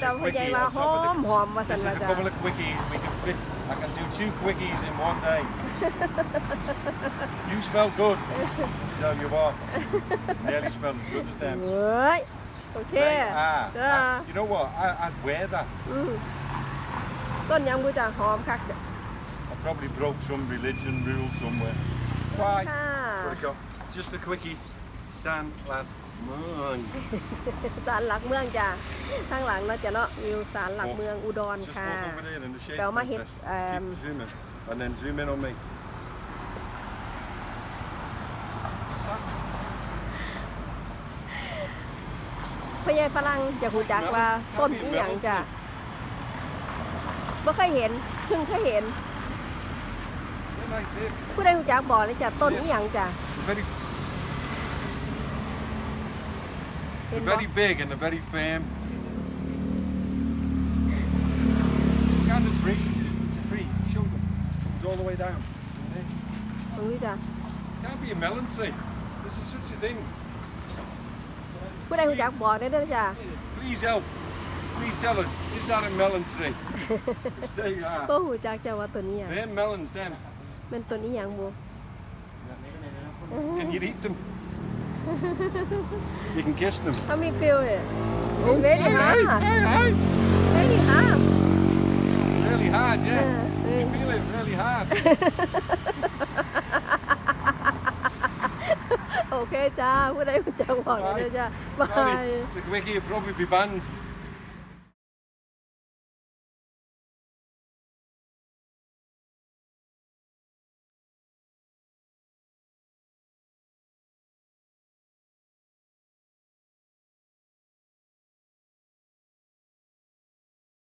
เจ้า a พระใหญ่ quickie ว่า on หอ top of ม the หอมว่าสัน This is ว่า a จ้ะ couple of quickies. We can fit. I can do two quickies in one day. you smell good. So you are. Nearly smell as good as เฮ them. ้ย โอเค They are. จ้า I- you know what? I, I'd wear that. อืมต้นยังบูจ้ะหอมคักจ้ะ I probably broke some religion rule somewhere. Why? ค่ะ What I got? Just a quickie. San lad. Moon. ศาลหลักเมืองจ้ะข้างหลังเนาะจ้ะเนาะวิวศาลหลักเมืองอุดร Just ค่ะ walk over there in the shade. Wel, maar hit, princess. ehm, Keep zooming. And then zoom in on me. พระใหญ่ฝรั่งจะหูจักว่าต้นอีหยังจ้ะบ่เคยเห็นเพิ่งเคยเห็น They're like this. ผู้ใดหูจักบอกเลยจ้ะต้นอีหยังจ้ะ They're very, they're บ่ very big and they're very firm. Look at the tree. The tree. Show them. Comes all the way down. See? ตรงนี้จ้ะ Can't be a melon tree. This is such a thing. ผู้ใดหูจักบอกได้เด้อจ้ะ Please help. Please tell us. Is that a melon tree? Yes, they are. ก็หูจักจ้ะว่าต้นนี้หยัง They're melons, them. เป็นต้นอีหยังบ่ Can you eat them? you can kiss them. How me feel it? Oh, it's really hard. Hey, hey. Really hard. Really hard, yeah. yeah. You feel it really hard. okay, ta, what I would do, Bye. Bye. Sorry, Wiki, you'll probably be banned.